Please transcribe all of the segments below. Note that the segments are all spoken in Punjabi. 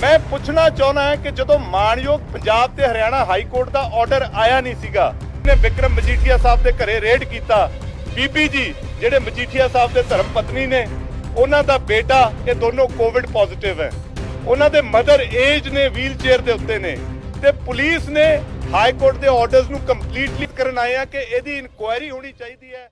ਮੈਂ ਪੁੱਛਣਾ ਚਾਹੁੰਦਾ ਹਾਂ ਕਿ ਜਦੋਂ ਮਾਨਯੋਗ ਪੰਜਾਬ ਤੇ ਹਰਿਆਣਾ ਹਾਈ ਕੋਰਟ ਦਾ ਆਰਡਰ ਆਇਆ ਨਹੀਂ ਸੀਗਾ ਨੇ ਵਿਕਰਮ ਮਜੀਠੀਆ ਸਾਹਿਬ ਦੇ ਘਰੇ ਰੇਡ ਕੀਤਾ। ਬੀਬੀ ਜੀ, ਜਿਹੜੇ ਮਜੀਠੀਆ ਸਾਹਿਬ ਦੇ ਧਰਮ ਪਤਨੀ ਨੇ, ਉਹਨਾਂ ਦਾ ਬੇਟਾ, ਇਹ ਦੋਨੋਂ ਕੋਵਿਡ ਪੋਜ਼ਿਟਿਵ ਹੈ। ਉਹਨਾਂ ਦੇ ਮਦਰ ਏਜ ਨੇ ਵੀਲ ਚੇਅਰ ਦੇ ਉੱਤੇ ਨੇ। ਤੇ ਪੁਲਿਸ ਨੇ ਹਾਈ ਕੋਰਟ ਦੇ ਆਰਡਰਸ ਨੂੰ ਕੰਪਲੀਟਲੀ ਕਰਨ ਆਏ ਆ ਕਿ ਇਹਦੀ ਇਨਕੁਆਇਰੀ ਹੋਣੀ ਚਾਹੀਦੀ ਹੈ।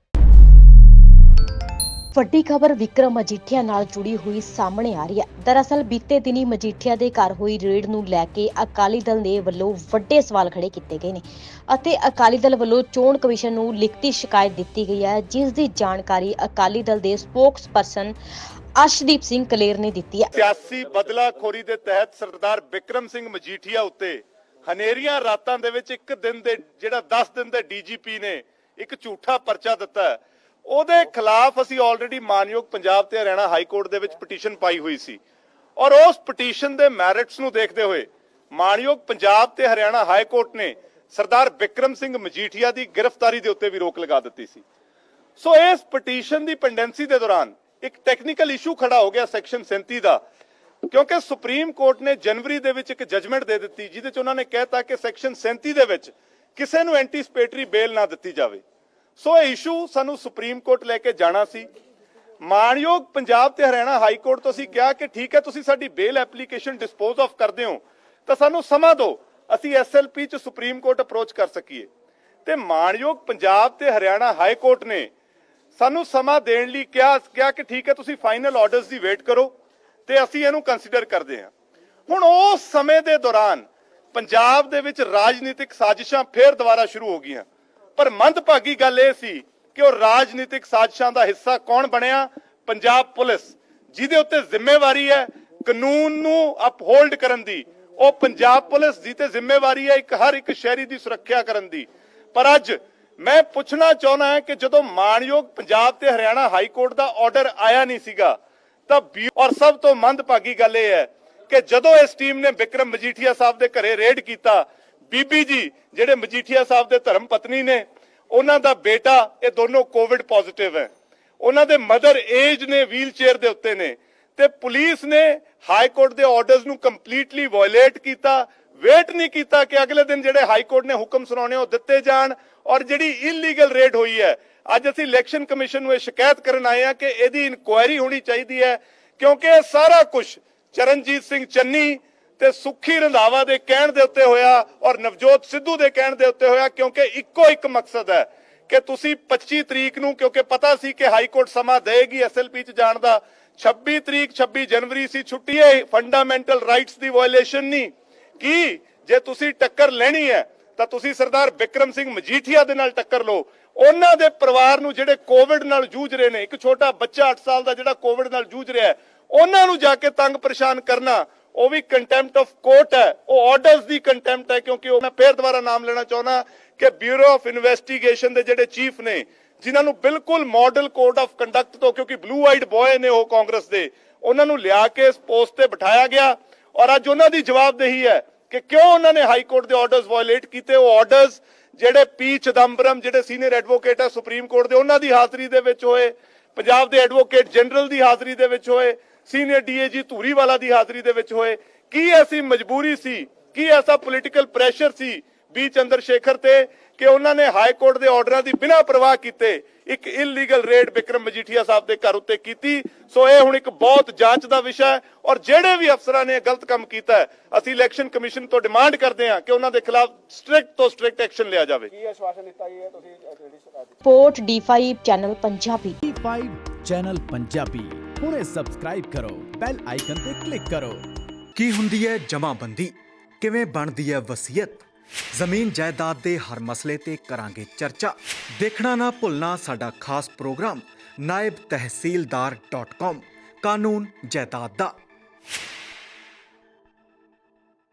ਵੱਡੀ ਖਬਰ ਵਿਕਰਮ ਮਜੀਠੀਆ ਨਾਲ ਜੁੜੀ ਹੋਈ ਸਾਹਮਣੇ ਆ ਰਹੀ ਹੈ। ਦਰਅਸਲ ਬੀਤੇ ਦਿਨੀ ਮਜੀਠੀਆ ਦੇ ਘਰ ਹੋਈ ਰੇਡ ਨੂੰ ਲੈ ਕੇ ਅਕਾਲੀ ਦਲ ਦੇ ਵੱਲੋਂ ਵੱਡੇ ਸਵਾਲ ਖੜੇ ਕੀਤੇ ਗਏ ਨੇ ਅਤੇ ਅਕਾਲੀ ਦਲ ਵੱਲੋਂ ਚੋਣ ਕਮਿਸ਼ਨ ਨੂੰ ਲਿਖਤੀ ਸ਼ਿਕਾਇਤ ਦਿੱਤੀ ਗਈ ਹੈ, ਜਿਸ ਦੀ ਜਾਣਕਾਰੀ ਅਕਾਲੀ ਦਲ ਦੇ ਸਪੋਕਸਪਰਸਨ ਅਰਸ਼ਦੀਪ ਸਿੰਘ ਕਲੇਰ ਨੇ ਦਿੱਤੀ ਹੈ। ਸਿਆਸੀ ਬਦਲਾਖੋਰੀ ਦੇ ਤਹਿਤ ਸਰਦਾਰ ਵਿਕਰਮ ਸਿੰਘ ਮਜੀਠੀਆ ਉੱਤੇ ਹਨੇਰੀਆਂ ਰਾਤਾਂ ਦੇ ਵਿੱਚ ਇੱਕ ਦਿਨ ਦੇ, ਜਿਹੜਾ 10 ਦਿਨ ਦੇ ਡੀਜੀਪੀ ਨੇ ਇੱਕ ਝੂਠਾ ਪਰਚਾ ਦਿੱਤਾ ਉਹਦੇ ਖਿਲਾਫ ਅਸੀਂ ਆਲਰੇਡੀ ਮਾਨਯੋਗ ਪੰਜਾਬ ਤੇ ਹਰਿਆਣਾ ਹਾਈ ਕੋਰਟ ਦੇ ਵਿੱਚ ਪਟੀਸ਼ਨ ਪਾਈ ਹੋਈ ਸੀ। ਔਰ ਉਸ ਪਟੀਸ਼ਨ ਦੇ ਮੈਰਿਟਸ ਨੂੰ ਦੇਖਦੇ ਹੋਏ ਮਾਨਯੋਗ ਪੰਜਾਬ ਤੇ ਹਰਿਆਣਾ ਹਾਈ ਕੋਰਟ ਨੇ ਸਰਦਾਰ ਵਿਕਰਮ ਸਿੰਘ ਮਜੀਠੀਆ ਦੀ ਗ੍ਰਿਫਤਾਰੀ ਦੇ ਉੱਤੇ ਵੀ ਰੋਕ ਲਗਾ ਦਿੱਤੀ ਸੀ। ਸੋ ਇਸ ਪਟੀਸ਼ਨ ਦੀ ਪੈਂਡੈਂਸੀ ਦੇ ਦੌਰਾਨ ਇੱਕ ਟੈਕਨੀਕਲ ਇਸ਼ੂ ਖੜਾ ਹੋ ਗਿਆ ਸੈਕਸ਼ਨ 37 ਦਾ, ਕਿਉਂਕਿ ਸੁਪਰੀਮ ਕੋਰਟ ਨੇ ਜਨਵਰੀ ਦੇ ਵਿੱਚ ਇੱਕ ਜਜਮੈਂਟ ਦੇ ਦਿੱਤੀ, ਜਿਹਦੇ ਚ ਉਹਨਾਂ ਨੇ ਕਹਿਤਾ ਕਿ ਸੈਕਸ਼ਨ 37 ਦੇ ਵਿੱਚ ਕਿਸੇ ਨੂੰ ਐਂਟੀਸਪੇਟਰੀ ਬੇਲ ਨਾ ਦਿੱਤੀ ਜਾਵੇ। ਸੋ ਇਹ ਇਸ਼ੂ ਸਾਨੂੰ ਸੁਪਰੀਮ ਕੋਰਟ ਲੈ ਕੇ ਜਾਣਾ ਸੀ। ਮਾਨਯੋਗ ਪੰਜਾਬ ਤੇ ਹਰਿਆਣਾ ਹਾਈ ਕੋਰਟ ਤੋਂ ਅਸੀਂ ਕਿਹਾ ਕਿ ਠੀਕ ਹੈ, ਤੁਸੀਂ ਸਾਡੀ ਬੇਲ ਐਪਲੀਕੇਸ਼ਨ ਡਿਸਪੋਜ਼ ਆਫ ਕਰਦੇ ਹੋ, ਤਾਂ ਸਾਨੂੰ ਸਮਾਂ ਦਿਓ, ਅਸੀਂ ਐਸਐਲਪੀ ਚ ਸੁਪਰੀਮ ਕੋਰਟ ਅਪਰੋਚ ਕਰ ਸਕੀਏ। ਤੇ ਮਾਨਯੋਗ ਪੰਜਾਬ ਤੇ ਹਰਿਆਣਾ ਹਾਈ ਕੋਰਟ ਨੇ ਸਾਨੂੰ ਸਮਾਂ ਦੇਣ ਲਈ ਕਿਹਾ ਕਿਹਾ ਕਿ ਠੀਕ ਹੈ, ਤੁਸੀਂ ਫਾਈਨਲ ਆਰਡਰਸ ਦੀ ਵੇਟ ਕਰੋ ਤੇ ਅਸੀਂ ਇਹਨੂੰ ਕੰਸੀਡਰ ਕਰਦੇ ਹਾਂ। ਹੁਣ ਉਸ ਸਮੇਂ ਦੇ ਦੌਰਾਨ ਪੰਜਾਬ ਦੇ ਵਿੱਚ ਰਾਜਨੀਤਿਕ ਸਾਜ਼ਿਸ਼ਾਂ ਫੇਰ ਦੁਬਾਰਾ ਸ਼ੁਰੂ ਹੋ ਗਈਆਂ। ਪਰ ਮੰਦਭਾਗੀ ਗੱਲ ਇਹ ਸੀ ਕਿ ਉਹ ਰਾਜਨੀਤਿਕ ਸਾਜ਼ਿਸ਼ਾਂ ਦਾ ਹਿੱਸਾ ਕੌਣ ਬਣਿਆ? ਪੰਜਾਬ ਪੁਲਿਸ। ਜਿਹਦੇ ਉੱਤੇ ਜ਼ਿੰਮੇਵਾਰੀ ਹੈ ਕਾਨੂੰਨ ਨੂੰ ਅਪਹੋਲਡ ਕਰਨ ਦੀ। ਉਹ ਪੰਜਾਬ ਪੁਲਿਸ ਦੀ ਤੇ ਜ਼ਿੰਮੇਵਾਰੀ ਹੈ ਇੱਕ ਹਰ ਇੱਕ ਸ਼ਹਿਰੀ ਦੀ ਸੁਰੱਖਿਆ ਕਰਨ ਦੀ। ਪਰ ਅੱਜ ਮੈਂ ਪੁੱਛਣਾ ਚਾਹੁੰਦਾ ਹਾਂ ਕਿ ਜਦੋਂ ਮਾਨਯੋਗ ਪੰਜਾਬ ਤੇ ਹਰਿਆਣਾ ਹਾਈ ਕੋਰਟ ਦਾ ਆਰਡਰ ਆਇਆ ਨਹੀਂ ਸੀਗਾ, ਤਾਂ ਬਿਊ- ਔਰ ਸਭ ਤੋਂ ਮੰਦਭਾਗੀ ਗੱਲ ਇਹ ਹੈ ਕਿ ਜਦੋਂ ਇਸ ਟੀਮ ਨੇ ਵਿਕਰਮ ਮਜੀਠੀਆ ਸਾਹਿਬ ਦੇ ਘਰੇ ਰੇਡ ਕੀਤਾ, ਬੀਬੀ ਜੀ, ਜਿਹੜੇ ਮਜੀਠੀਆ ਸਾਹਿਬ ਦੇ ਧਰਮ ਪਤਨੀ ਨੇ ਉਹਨਾਂ ਦਾ ਬੇਟਾ, ਇਹ ਦੋਨੋਂ ਕੋਵਿਡ ਪੋਜ਼ਿਟਿਵ ਹੈ। ਉਹਨਾਂ ਦੇ ਮਦਰ ਏਜ ਨੇ ਵੀਲ ਚੇਅਰ ਦੇ ਉੱਤੇ ਨੇ। ਤੇ ਪੁਲਿਸ ਨੇ ਹਾਈ ਕੋਰਟ ਦੇ ਆਰਡਰਸ ਨੂੰ ਕੰਪਲੀਟਲੀ ਵਾਇਲੇਟ ਕੀਤਾ। ਵੇਟ ਨਹੀਂ ਕੀਤਾ ਕਿ ਅਗਲੇ ਦਿਨ ਜਿਹੜੇ ਹਾਈ ਕੋਰਟ ਨੇ ਹੁਕਮ ਸੁਣਾਉਣੇ ਉਹ ਦਿੱਤੇ ਜਾਣ। ਔਰ ਜਿਹੜੀ ਇਲੀਗਲ ਰੇਡ ਹੋਈ ਹੈ, ਅੱਜ ਅਸੀਂ ਇਲੈਕਸ਼ਨ ਕਮਿਸ਼ਨ ਨੂੰ ਇਹ ਸ਼ਿਕਾਇਤ ਕਰਨ ਆਏ ਹਾਂ ਕਿ ਇਹਦੀ ਇਨਕੁਆਇਰੀ ਹੋਣੀ ਚਾਹੀਦੀ ਹੈ, ਕਿਉਂਕਿ ਇਹ ਸਾਰਾ ਕੁਝ ਚਰਨਜੀਤ ਸਿੰਘ ਚੰਨੀ ਤੇ ਸੁਖੀ ਰੰਧਾਵਾ ਦੇ ਕਹਿਣ ਦੇ ਉੱਤੇ ਹੋਇਆ ਔਰ ਨਵਜੋਤ ਸਿੱਧੂ ਦੇ ਕਹਿਣ ਦੇ ਉੱਤੇ ਹੋਇਆ ਕਿਉਂਕਿ ਇੱਕੋ ਇੱਕ ਮਕਸਦ ਹੈ ਕਿ ਤੁਸੀਂ 25 ਤਰੀਕ ਨੂੰ, ਕਿਉਂਕਿ ਪਤਾ ਸੀ ਕਿ ਹਾਈ ਕੋਰਟ ਸਮਾਂ ਦੇਗੀ ਐਸਐਲਪੀ ਚ ਜਾਣ ਦਾ 26 ਤਰੀਕ 26 ਜਨਵਰੀ ਸੀ ਛੁੱਟੀ ਹੈ ਫੰਡਾਮੈਂਟਲ ਰਾਈਟਸ ਦੀ ਵਾਇਓਲੇਸ਼ਨ ਨਹੀਂ। ਕੀ ਜੇ ਤੁਸੀਂ ਟੱਕਰ ਲੈਣੀ ਹੈ, ਤਾਂ ਤੁਸੀਂ ਸਰਦਾਰ ਵਿਕਰਮ ਸਿੰਘ ਮਜੀਠੀਆ ਦੇ ਨਾਲ ਟੱਕਰ ਲਓ। ਉਹਨਾਂ ਦੇ ਪਰਿਵਾਰ ਨੂੰ ਜਿਹੜੇ ਕੋਵਿਡ ਨਾਲ ਜੂਝ ਰਹੇ ਨੇ, ਇੱਕ ਛੋਟਾ ਬੱਚਾ 8 ਸਾਲ ਦਾ ਜਿਹੜਾ ਕੋਵਿਡ ਨਾਲ ਜੂਝ ਰਿਹਾ ਹੈ, ਉਹਨਾਂ ਨੂੰ ਜਾ ਕੇ ਤੰਗ ਪਰੇਸ਼ਾਨ ਕਰਨਾ ਉਹ ਵੀ ਕੰਟੈਂਪਟ ਆਫ ਕੋਰਟ ਹੈ। ਉਹ ਆਰਡਰਸ ਦੀ ਕੰਟੈਂਪਟ ਹੈ ਕਿਉਂਕਿ ਉਹ ਮੈਂ ਫੇਰ ਦੁਬਾਰਾ ਨਾਮ ਲੈਣਾ ਚਾਹੁੰਦਾ ਕਿ ਬਿਊਰੋ ਆਫ ਇਨਵੈਸਟੀਗੇਸ਼ਨ ਦੇ ਜਿਹੜੇ ਚੀਫ ਨੇ, ਜਿਨ੍ਹਾਂ ਨੂੰ ਬਿਲਕੁਲ ਮਾਡਲ ਕੋਡ ਆਫ ਕੰਡਕਟ ਤੋਂ ਕਿਉਂਕਿ ਬਲੂ ਆਈਡ ਬॉय ਨੇ ਉਹ ਕਾਂਗਰਸ ਦੇ, ਉਹਨਾਂ ਨੂੰ ਲਿਆ ਕੇ ਇਸ ਪੋਸਟ ਤੇ ਬਿਠਾਇਆ ਗਿਆ। ਔਰ ਅੱਜ ਉਹਨਾਂ ਦੀ ਜਵਾਬਦੇਹੀ ਹੈ ਕਿ ਕਿਉਂ ਉਹਨਾਂ ਨੇ ਹਾਈ ਕੋਰਟ ਦੇ ਆਰਡਰਸ ਵਾਇਲੇਟ ਕੀਤੇ। ਉਹ ਆਰਡਰਸ ਜਿਹੜੇ ਪੀ ਚਦੰਬਰਮ, ਜਿਹੜੇ ਸੀਨੀਅਰ ਐਡਵੋਕੇਟ ਹੈ ਸੁਪਰੀਮ ਕੋਰਟ ਦੇ, ਉਹਨਾਂ ਦੀ ਹਾਜ਼ਰੀ ਦੇ ਵਿੱਚ ਹੋਏ। ਪੰਜਾਬ ਦੇ ਐਡਵੋਕੇਟ ਜਨਰਲ ਦੀ ਹਾਜ਼ਰੀ ਦੇ ਵਿੱਚ ਹੋਏ। ਸੀਨੀਅਰ ਡੀਏਜੀ ਧੂਰੀਵਾਲਾ ਦੀ ਹਾਜ਼ਰੀ ਦੇ ਵਿੱਚ ਹੋਏ। ਕੀ ਐਸੀ ਮਜਬੂਰੀ ਸੀ? ਕੀ ਐਸਾ ਪੋਲੀਟੀਕਲ ਪ੍ਰੈਸ਼ਰ ਸੀ ਬੀ ਚੰਦਰ ਸ਼ੇਖਰ ਤੇ ਕਿ ਉਹਨਾਂ ਨੇ ਹਾਈ ਕੋਰਟ ਦੇ ਆਰਡਰਾਂ ਦੀ ਬਿਨਾਂ ਪਰਵਾਹ ਕੀਤੇ ਇੱਕ ਇਲੀਗਲ ਰੇਡ ਵਿਕਰਮ ਮਜੀਠੀਆ ਸਾਹਿਬ ਦੇ ਘਰ ਉੱਤੇ ਕੀਤੀ? ਸੋ ਇਹ ਹੁਣ ਇੱਕ ਬਹੁਤ ਜਾਂਚ ਦਾ ਵਿਸ਼ਾ ਹੈ ਔਰ ਜਿਹੜੇ ਵੀ ਅਫਸਰਾਂ ਨੇ ਗਲਤ ਕੰਮ ਕੀਤਾ ਅਸੀਂ ਇਲੈਕਸ਼ਨ ਕਮਿਸ਼ਨ ਤੋਂ ਡਿਮਾਂਡ ਕਰਦੇ ਹਾਂ ਕਿ ਉਹਨਾਂ ਦੇ ਖਿਲਾਫ ਸਟ੍ਰਿਕਟ ਤੋਂ ਸਟ੍ਰਿਕਟ ਐਕਸ਼ਨ ਲਿਆ ਜਾਵੇ। ਕੀ ਆਸ਼ਵਾਸਨ ਦਿੱਤਾ ਗਿਆ ਤੁਸੀਂ support D5 channel Punjabi 5 channel Punjabi ਹੁਣੇ ਸਬਸਕ੍ਰਾਈਬ ਕਰੋ, ਬੈਲ ਆਈਕਨ ਤੇ ਕਲਿੱਕ ਕਰੋ। ਕੀ ਹੁੰਦੀ ਹੈ ਜਮਾਬੰਦੀ? ਕਿਵੇਂ ਬਣਦੀ ਹੈ ਵਸੀਅਤ? ਜ਼ਮੀਨ ਜਾਇਦਾਦ ਦੇ ਹਰ ਮਸਲੇ ਤੇ ਕਰਾਂਗੇ ਚਰਚਾ। ਦੇਖਣਾ ਨਾ ਭੁੱਲਣਾ ਸਾਡਾ ਖਾਸ ਪ੍ਰੋਗਰਾਮ, ਨਾਇਬ ਤਹਿਸੀਲਦਾਰ.com ਕਾਨੂੰਨ ਜਾਇਦਾਦ ਦਾ।